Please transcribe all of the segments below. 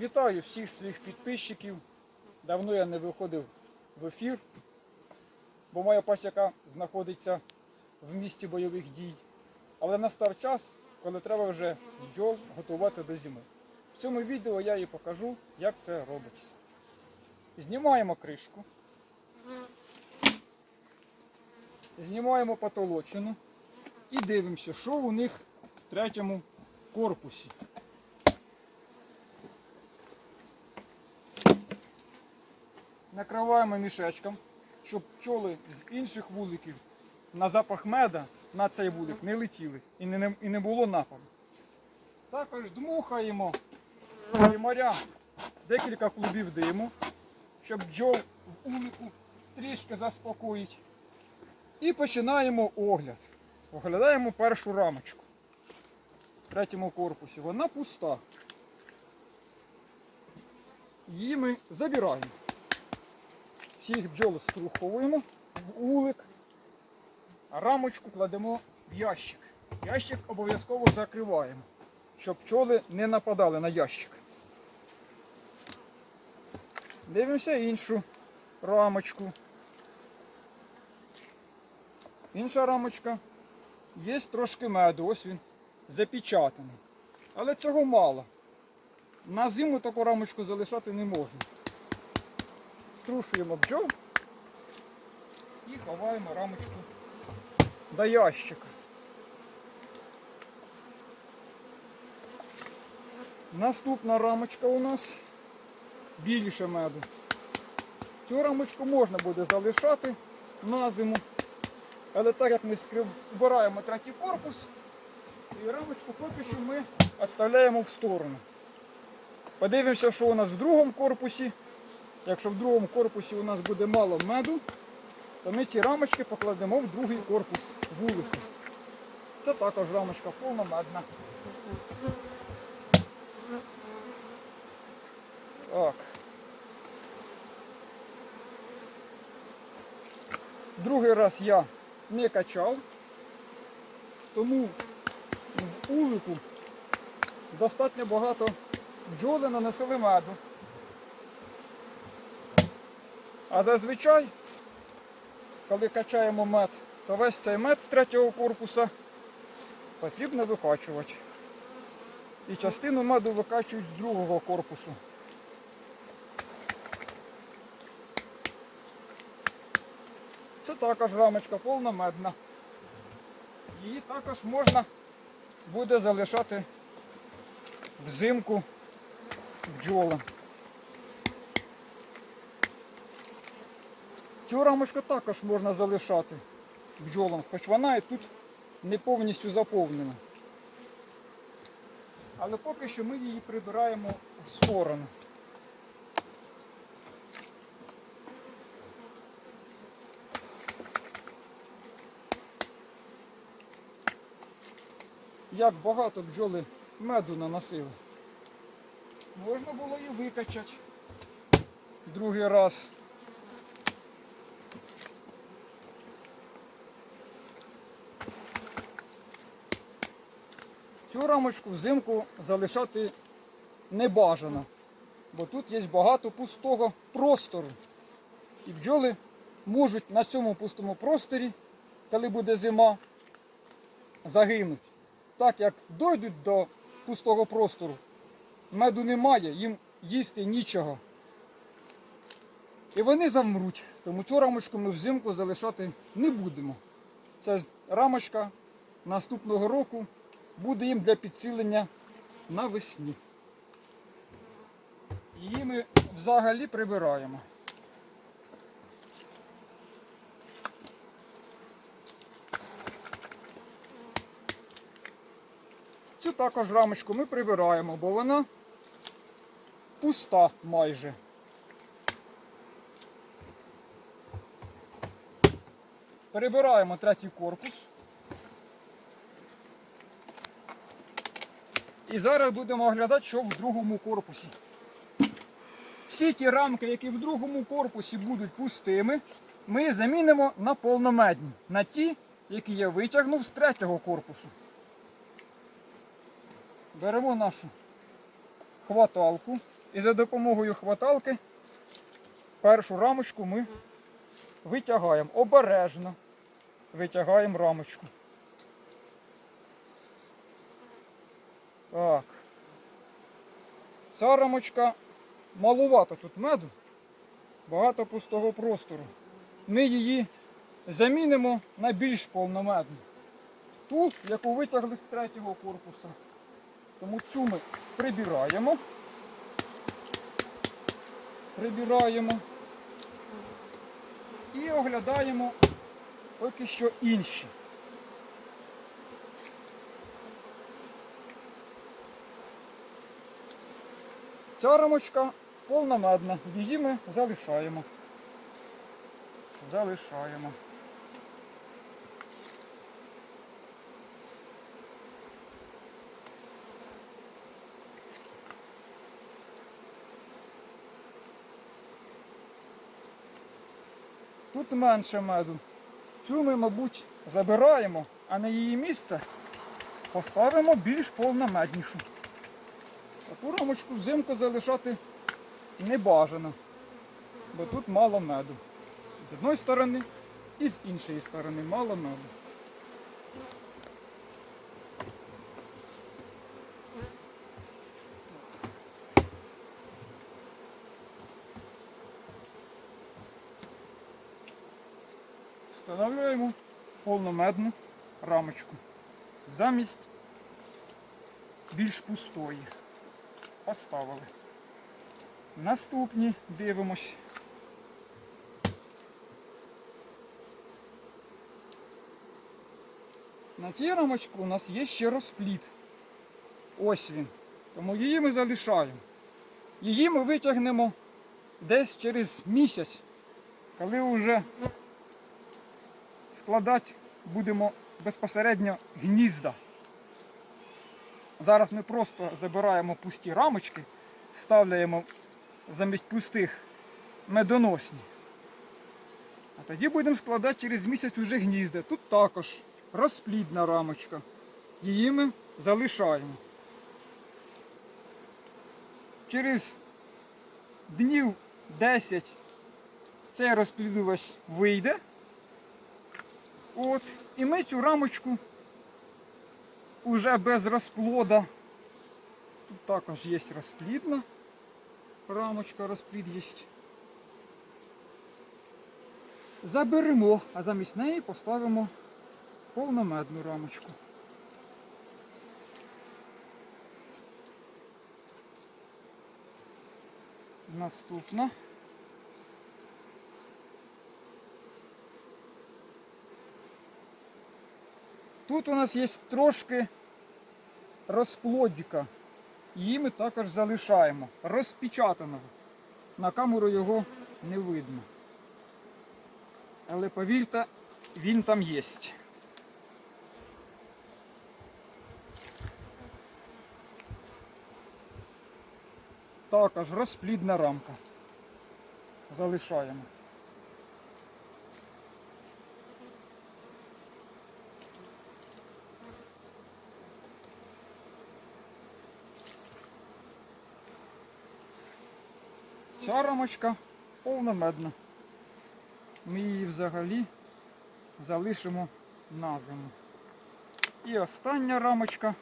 Вітаю всіх своїх підписчиків. Давно я не виходив в ефір, бо моя пасіка знаходиться в місті бойових дій. Але настав час, коли треба вже бджол готувати до зими. В цьому відео я і покажу, як це робиться. Знімаємо кришку, знімаємо потолочину і дивимося, що у них в третьому корпусі. Накриваємо мішечком, щоб пчоли з інших вуликів на запах меда на цей вулик не летіли і не, і не було нападу. Також дмухаємо моря декілька клубів диму, щоб бджол в улику трішки заспокоїть. І починаємо огляд. Оглядаємо першу рамочку в третьому корпусі. Вона пуста. Її ми забираємо. Всіх бджол струховуємо в улик, а рамочку кладемо в ящик. Ящик обов'язково закриваємо, щоб пчоли не нападали на ящик. Дивимося іншу рамочку. Інша рамочка. Є трошки меду, ось він запечатаний. Але цього мало. На зиму таку рамочку залишати не можна струшуємо бджол і ховаємо рамочку до ящика. Наступна рамочка у нас більше меду. Цю рамочку можна буде залишати на зиму, але так як ми вбираємо третій корпус, і рамочку поки що ми відставляємо в сторону. Подивимося, що у нас в другому корпусі. Якщо в другому корпусі у нас буде мало меду, то ми ці рамочки покладемо в другий корпус вулику. Це також рамочка повномедна. Так. Другий раз я не качав, тому в улику достатньо багато бджоли нанесли меду. А зазвичай, коли качаємо мед, то весь цей мед з третього корпуса потрібно викачувати. І частину меду викачують з другого корпусу. Це також рамочка повномедна. Її також можна буде залишати взимку бджолам. Цю рамочку також можна залишати бджолам, хоч вона і тут не повністю заповнена. Але поки що ми її прибираємо в сторону. Як багато бджоли меду наносили. Можна було і викачати другий раз. Цю рамочку взимку залишати не бажано, бо тут є багато пустого простору. І бджоли можуть на цьому пустому просторі, коли буде зима, загинуть. Так як дойдуть до пустого простору, меду немає, їм їсти нічого. І вони замруть. Тому цю рамочку ми взимку залишати не будемо. Це рамочка наступного року буде їм для підсилення навесні. Її ми взагалі прибираємо. Цю також рамочку ми прибираємо, бо вона пуста майже. Перебираємо третій корпус. І зараз будемо оглядати, що в другому корпусі. Всі ті рамки, які в другому корпусі будуть пустими, ми замінимо на повномедні, на ті, які я витягнув з третього корпусу. Беремо нашу хваталку І за допомогою хваталки першу рамочку ми витягаємо. Обережно витягаємо рамочку. Так. Ця рамочка малувато тут меду, багато пустого простору. Ми її замінимо на більш повномедну. Ту, яку витягли з третього корпуса. Тому цю ми прибираємо. Прибираємо. І оглядаємо поки що інші. Ця рамочка повномедна, її ми залишаємо. Залишаємо. Тут менше меду. Цю ми, мабуть, забираємо, а на її місце поставимо більш повномеднішу. Таку рамочку взимку залишати не бажано, бо тут мало меду. З одної сторони і з іншої сторони мало меду. Встановлюємо повномедну рамочку замість більш пустої. Поставили. Наступні дивимось. На цій рамочці у нас є ще розпліт. Ось він. Тому її ми залишаємо. Її ми витягнемо десь через місяць, коли вже складати будемо безпосередньо гнізда. Зараз ми просто забираємо пусті рамочки, ставляємо замість пустих медоносні. А тоді будемо складати через місяць уже гнізда. Тут також розплідна рамочка. Її ми залишаємо. Через днів 10 цей розплідувач вийде. От, і ми цю рамочку уже без розплода. Тут також є розплідна рамочка, розплід є. Заберемо, а замість неї поставимо повномедну рамочку. Наступна. Тут у нас є трошки розплодіка. Її ми також залишаємо. Розпечатаного. На камеру його не видно. Але повірте, він там є. Також розплідна рамка. Залишаємо. Ця рамочка повномедна. Ми її взагалі залишимо на зиму. І остання рамочка,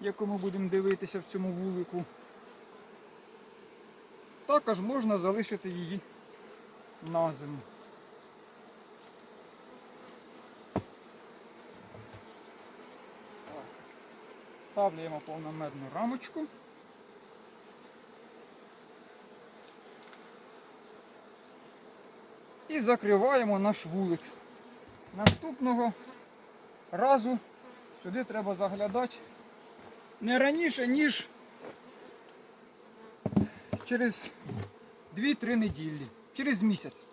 яку ми будемо дивитися в цьому вулику. Також можна залишити її на зиму. Ставляємо повномедну рамочку. І закриваємо наш вулик. Наступного разу сюди треба заглядати не раніше, ніж через 2-3 неділі, через місяць.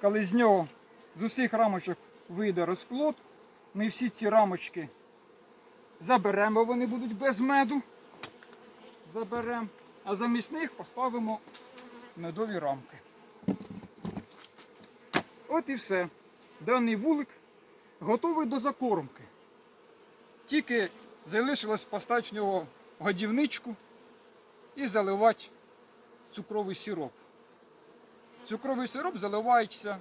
Коли з нього з усіх рамочок вийде розплод, ми всі ці рамочки заберемо, вони будуть без меду. Заберемо, а замість них поставимо медові рамки. От і все. Даний вулик готовий до закормки. Тільки залишилось поставити в нього годівничку і заливати цукровий сироп. Цукровий сироп заливається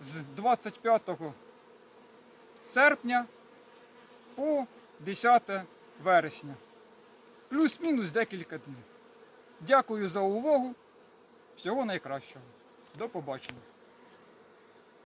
з 25 серпня по 10 вересня. Плюс-мінус декілька днів. Дякую за увагу. Всього найкращого. До побачення.